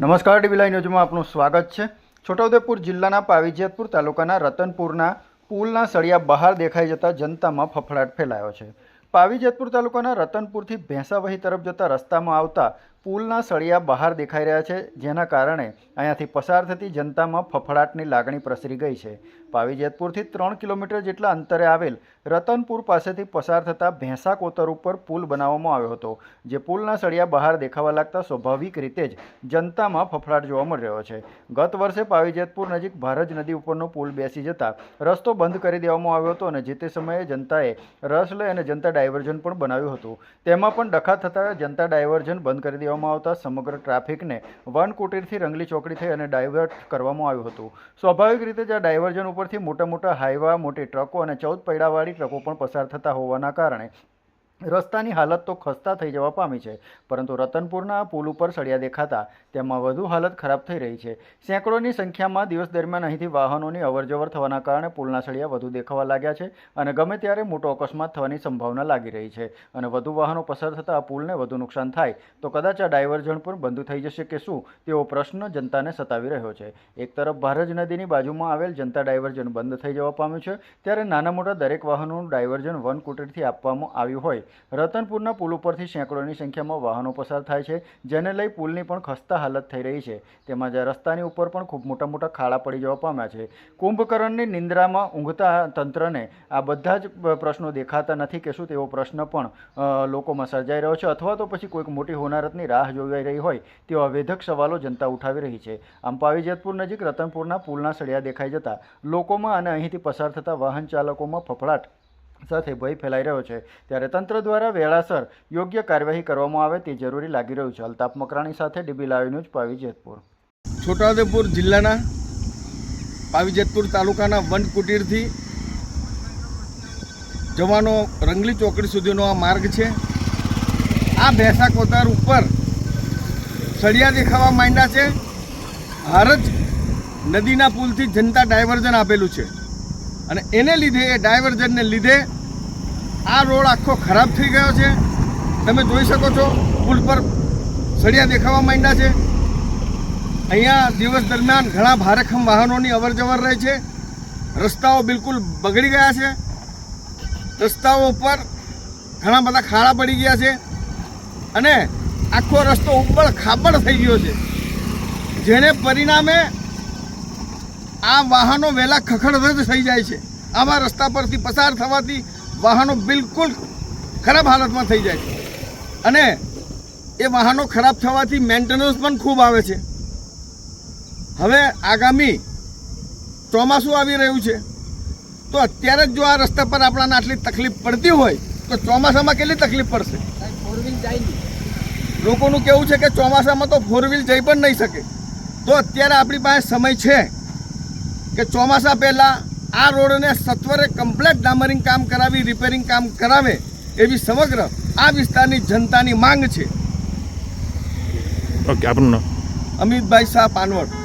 નમસ્કાર TV live ન્યૂઝમાં આપનું સ્વાગત છે. છોટાઉદેપુર જિલ્લાના પાવીજેતપુર તાલુકાના રતનપુરના પુલના સળિયા બહાર દેખાઈ જતા જનતામાં ફફડાટ ફેલાયો છે. પાવીજેતપુર તાલુકાના રતનપુરથી ભેંસાવહી તરફ જતા રસ્તામાં આવતા પુલના સળિયા બહાર દેખાઈ રહ્યા છે, જેના કારણે અહીંયાથી પસાર થતી જનતામાં ફફડાટની લાગણી પ્રસરી ગઈ છે. પાવીજેતપુરથી ત્રણ કિલોમીટર જેટલા અંતરે આવેલ રતનપુર પાસેથી પસાર થતા ભેંસા કોતર ઉપર પુલ બનાવવામાં આવ્યો હતો, જે પુલના સળિયા બહાર દેખાવા લાગતા સ્વાભાવિક રીતે જ જનતામાં ફફડાટ જોવા મળી રહ્યો છે. ગત વર્ષે પાવીજેતપુર નજીક ભારજ નદી ઉપરનો પુલ બેસી જતા રસ્તો બંધ કરી દેવામાં આવ્યો હતો અને જે તે સમયે જનતાએ રસ લઈ અને જનતા ડાયવર્ઝન પણ બનાવ્યું હતું. તેમાં પણ ડખા થતાં જનતા ડાયવર્ઝન બંધ કરી દેવામાં આવતા સમગ્ર ટ્રાફિકને વન કુટીરથી રંગલી ચોકડી થઈ અને ડાયવર્ટ કરવામાં આવ્યું હતું. સ્વાભાવિક રીતે જ આ ડાયવર્ઝન ઉપરથી મોટા મોટા હાઈવા, મોટી ટ્રકો અને ચૌદ પૈડાવાળી ટ્રકો પણ પસાર થતા હોવાના કારણે રસ્તાની હાલત તો ખસ્તા થઈ જવા પામી છે, પરંતુ રતનપુરના પુલ ઉપર સળિયા દેખાતા તેમાં વધુ હાલત ખરાબ થઈ રહી છે. સેંકડોની સંખ્યામાં દિવસ દરમિયાન અહીંથી વાહનોની અવરજવર થવાના કારણે પુલના સળિયા વધુ દેખાવા લાગ્યા છે અને ગમે ત્યારે મોટો અકસ્માત થવાની સંભાવના લાગી રહી છે અને વધુ વાહનો પસાર થતાં આ પુલને વધુ નુકસાન થાય, તો કદાચ આ ડાયવર્ઝન પણ બંધ થઈ જશે કે શું, તેવો પ્રશ્ન જનતાને સતાવી રહ્યો છે. એક તરફ ભારજ નદીની બાજુમાં આવેલ જનતા ડાયવર્ઝન બંધ થઈ જવા પામ્યું છે, ત્યારે નાના મોટા દરેક વાહનોનું ડાયવર્ઝન વન કુટીરથી આપવામાં આવ્યું હોય રતનપુરના પુલ ઉપરથી સેંકડોની સંખ્યામાં વાહનો પસાર થાય છે, જેને લઈ પુલની પણ ખસ્તા હાલત થઈ રહી છે. તેમજ આ રસ્તાની ઉપર પણ ખૂબ મોટા મોટા ખાડા પડી જવા પામ્યા છે. કુંભકર્ણની નિંદ્રામાં ઊંઘતા તંત્રને આ બધા જ પ્રશ્નો દેખાતા નથી કે શું તેવો પ્રશ્ન પણ લોકોમાં સર્જાઈ રહ્યો છે અથવા તો પછી કોઈક મોટી હોનારતની રાહ જોવાઈ રહી હોય તેવા વેધક સવાલો જનતા ઉઠાવી રહી છે. આમ પાવીજેતપુર નજીક રતનપુરના પુલના સળિયા દેખાઈ જતા લોકોમાં અને અહીંથી પસાર થતા વાહન ચાલકોમાં ફફડાટ સાથે ભય ફેલાઈ રહ્યો છે. ત્યારે તંત્ર દ્વારા વેળાસર યોગ્ય કાર્યવાહી કરવામાં આવે તે જરૂરી લાગી રહ્યું છે. અલ્તાફ મકરાણી સાથે DB live news Pavi Jetpur. Chhotaudepur જિલ્લાના પાવીજેતપુર તાલુકાના વન કુટીરથી જવાનો રંગલી ચોકડી સુધીનો આ માર્ગ છે. આ ભેંસા કોતર ઉપર સળિયા દેખાવા માંડ્યા છે. હારજ નદીના પુલથી જનતા ડાયવર્ઝન આપેલું છે. અને એને લીધે, એ ડાયવર્ઝનને લીધે આ રોડ આખો ખરાબ થઈ ગયો છે. તમે જોઈ શકો છો, પુલ પર સળિયા દેખાવા માંડ્યા છે. અહીંયા દિવસ દરમિયાન ઘણા ભારેખમ વાહનોની અવર જવર રહે છે. રસ્તાઓ બિલકુલ બગડી ગયા છે. રસ્તાઓ ઉપર ઘણા બધા ખાડા પડી ગયા છે. અને આખો રસ્તો ઉબળ ખાબડ થઈ ગયો છે. જેને પરિણામે આ વાહનો વહેલા ખખડધજ થઈ જાય છે. આવા રસ્તા પરથી પસાર થવાથી વાહનો બિલકુલ ખરાબ હાલતમાં થઈ જાય છે. અને એ વાહનો ખરાબ થવાથી મેન્ટેનન્સ પણ ખૂબ આવે છે. હવે આગામી ચોમાસું આવી રહ્યું છે. તો અત્યારે જ જો આ રસ્તા પર આપણાને આટલી તકલીફ પડતી હોય તો ચોમાસામાં કેટલી તકલીફ પડશે? લોકોનું કેવું છે કે ચોમાસામાં તો ફોર વ્હીલ જઈ પણ નહીં શકે. તો અત્યારે આપણી પાસે સમય છે. કે ચોમાસા પહેલાં આ રોડને સત્વરે કમ્પ્લેટ ડામરિંગ કામ કરાવી રિપેરિંગ કામ કરાવે એવી સમગ્ર આ વિસ્તારની જનતાની માંગ છે. ઓકે આપનું નામ? અમિતભાઈ શાહ પાનવડ.